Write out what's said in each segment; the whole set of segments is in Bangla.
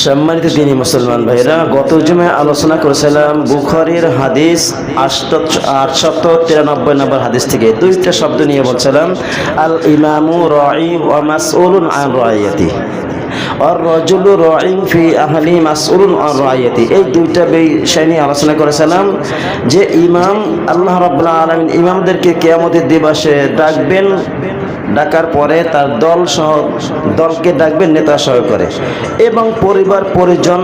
সম্মানিত দিনী মুসলমান ভাইরা গত জুমায় আলোচনা করেছিলাম বুখারির হাদিস আটশত তিরানব্বই নম্বর হাদিস থেকে। দুইটা শব্দ নিয়ে বলছিলাম, আল ইমামু রাই ওয়া মাসউলুন আন রাইয়াতি এই দুইটা বিষয় নিয়ে আলোচনা করেছিলাম যে ইমাম, আল্লাহ রাব্বুল আলামিন ইমামদেরকে কিয়ামতের দিবসে ডাকবেন ডাকার পরে তার দল সহ দলকে ডাকবেন নেতা সহ করে এবং পরিবার পরিজন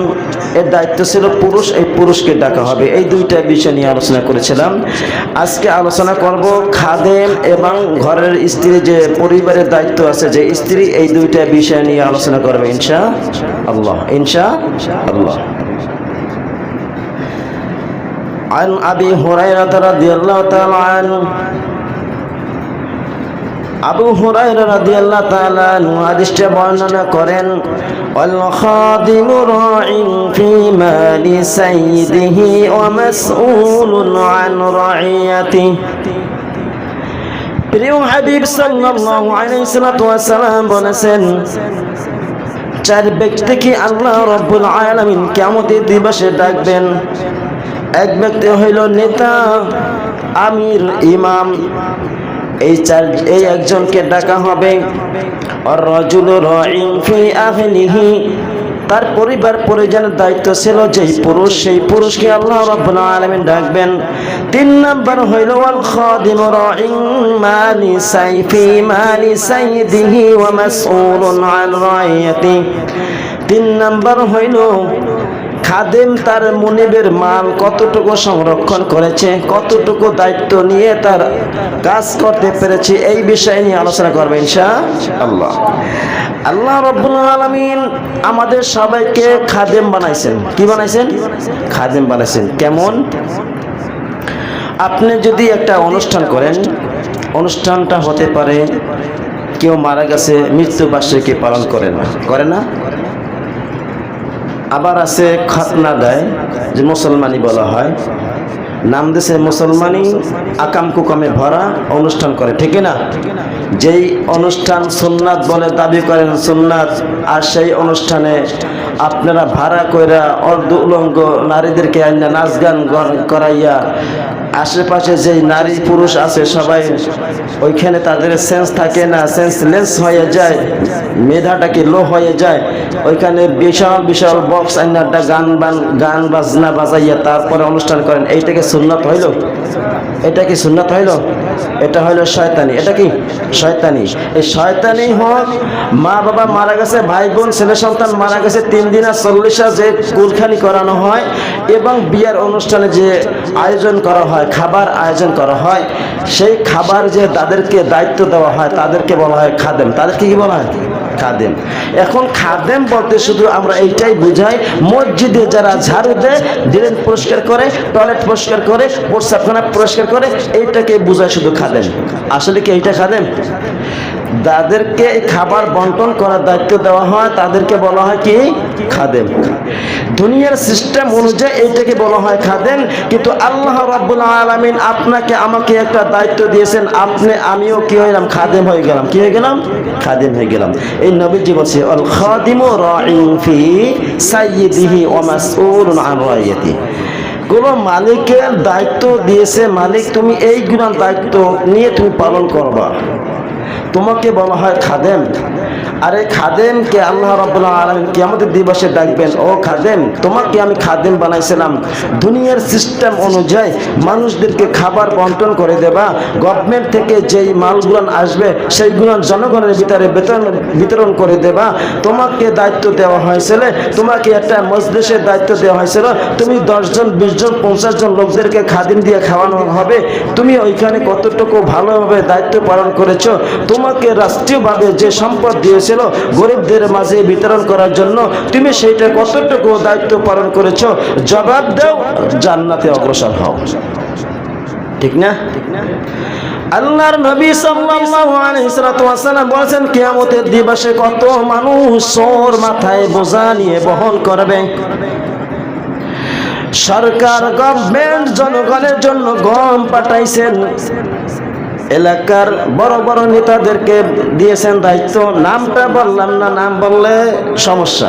এর দায়িত্ব ছিল পুরুষ এই পুরুষকে ডাকা হবে এই দুইটা বিষয় নিয়ে আলোচনা করেছিলাম আজকে আলোচনা করব খাদেম এবং ঘরের স্ত্রী যে পরিবারের দায়িত্ব আছে যে স্ত্রী এই দুইটা বিষয় নিয়ে আলোচনা করবে ইনশা আল্লাহ ইনশা আল্লাহ عن أبي هريرة رضي الله تعالى عنه আবু হুরায়রা তাআলা বর্ণনা করেন ওয়াল খাদিমু রাইন ফি মালি প্রিয় বলেছেন, চার আল্লাহ রাব্বুল আলামিন কিয়ামতের দিবসে ডাকবেন? এক ব্যক্তি হইল নেতা, আমির, ইমাম। এই চার, এই একজনকে ডাকা হবে। তার পরিবার পরিজনের দায়িত্ব ছিল যেই পুরুষ, সেই পুরুষকে আল্লাহ আলামিন ডাকবেন। তিন নাম্বার হইল মালি মালি তিন নাম্বার হইল খাদেম তার মনিবের মাল কতটুকু সংরক্ষণ করেছে কতটুকু দায়িত্ব নিয়ে তার কাজ করতে পেরেছে এই বিষয় নিয়ে আলোচনা করবে ইনশা আল্লাহ। আল্লাহ রব্বুল আলমিন আমাদের সবাইকে খাদেম বানাইছেন। কি বানাইছেন? খাদেম বানাইছেন। কেমন? আপনি যদি একটা অনুষ্ঠান করেন অনুষ্ঠানটা হতে পারে কেউ মারা গেছে মৃত্যুবার্ষিকী পালন করে না করে না? আবার আছে খতনা দেয়, যে মুসলমানি বলা হয়। নাম দেশে মুসলমানি আকাম কুকামে ভরা অনুষ্ঠান করে, ঠিক না? যেই অনুষ্ঠান সোননাথ বলে দাবি করেন সোননাথ আর সেই অনুষ্ঠানে আপনারা ভাড়া কইরা অর্ধ উলঙ্গ নারীদেরকে আইনা নাচ গান করাইয়া আশেপাশে যে নারী পুরুষ আছে সবাই, ওইখানে তাদের সেন্স থাকে না সেন্সলেস হয়ে যায় মেধাটা কি লো হয়ে যায়। ওইখানে বিশাল বিশাল বক্স আইনারটা গান বান, গান বাজনা বাজাইয়া তারপরে অনুষ্ঠান করেন। এইটাকে সুন্নত হইল? এটা কি সুন্নত হইল? এটা হলো শয়তানি। এটা কি? শয়তানি। এই শয়তানি হোক, মা বাবা মারা গেছে, ভাই বোন, ছেলে সন্তান মারা গেছে, তিন দিন আর চল্লিশা যে কুলখানি করানো হয় এবং বিয়ার অনুষ্ঠানে যে আয়োজন করা হয়, খাবার আয়োজন করা হয়, সেই খাবার যে তাদেরকে দায়িত্ব দেওয়া হয়, তাদেরকে বলা হয় খাদেম। তাদেরকে কি বলা হয়? খাদেম। এখন খাদেম বলতে শুধু আমরা এইটাই বুঝাই, মসজিদে যারা ঝাড়ু দেয়, ড্রেন পরিষ্কার করে, টয়লেট পরিষ্কার করে প্রস্রাবখানা পরিষ্কার করে, এইটাকে বোঝায় শুধু খাদেম। আসলে কি এইটা খাদেম? যাদেরকে খাবার বন্টন করার দায়িত্ব দেওয়া হয়, তাদেরকে বলা হয় কি? খাদেম। দুনিয়ার সিস্টেম অনুযায়ী এইটাকে বলা হয় খাদেম কিন্তু আল্লাহ রাব্বুল আলামিন আপনাকে আমাকে একটা দায়িত্ব দিয়েছেন। আপনি, আমিও কি হইলাম খাদেম হয়ে গেলাম। কি হয়ে গেলাম? খাদেম হয়ে গেলাম। এই নবীজি বলছে আল খাদিমু রাইন ফি সাইয়্যিদিহি ওয়া মাসউলুন আন রাইয়াতি। কোন মালিকের দায়িত্ব দিয়েছে, মালিক, তুমি এই গুণার দায়িত্ব নিয়ে তুমি পালন করবা। তোমাকে বলা হয় খাদেম। আরে খাদেমকে আল্লাহ রাব্বুল আলামিন কিয়ামতের দিবসে ডাকবেন, ও খাদেম, তোমাকে আমি খাদেম বানাইছিলাম। দুনিয়ার সিস্টেম অনুযায়ী মানুষদেরকে খাবার বন্টন করে দেবা। গভর্নমেন্ট থেকে যেই মালগুলো আসবে সেইগুলো জনগণের ভিতরে বেতন বিতরণ করে দেবা। তোমাকে দায়িত্ব দেওয়া হয়েছিল, তোমাকে একটা মজলিসের দায়িত্ব দেওয়া হয়েছিল। তুমি দশজন বিশ জন পঞ্চাশ জন লোকদেরকে খাদিম দিয়ে খাওয়ানো হবে। তুমি ওইখানে কতটুকু ভালোভাবে দায়িত্ব পালন করেছ? তোমাকে রাষ্ট্রীয়ভাবে যে সম্পদ দিয়েছিল গরিবদের মাঝে বিতরণ করার জন্য, তুমি সেইটা কতটুকু দায়িত্ব পালন করেছ? জবাব দাও, জান্নাতে অগ্রসর হও। ঠিক না? ঠিক না আল্লাহর নবী সাল্লাল্লাহু আলাইহি ওয়াসাল্লাম বলেছেন, কিয়ামতের দিবসে কত মানুষ সোর মাথায় বোঝা নিয়ে বহন করবে। সরকার গভর্নমেন্ট জনগণের জন্য গম পাঠাইছেন। এলাকার বড় বড় নেতাদেরকে দিয়েছেন দায়িত্ব। নামটা বললাম না নাম বললে সমস্যা।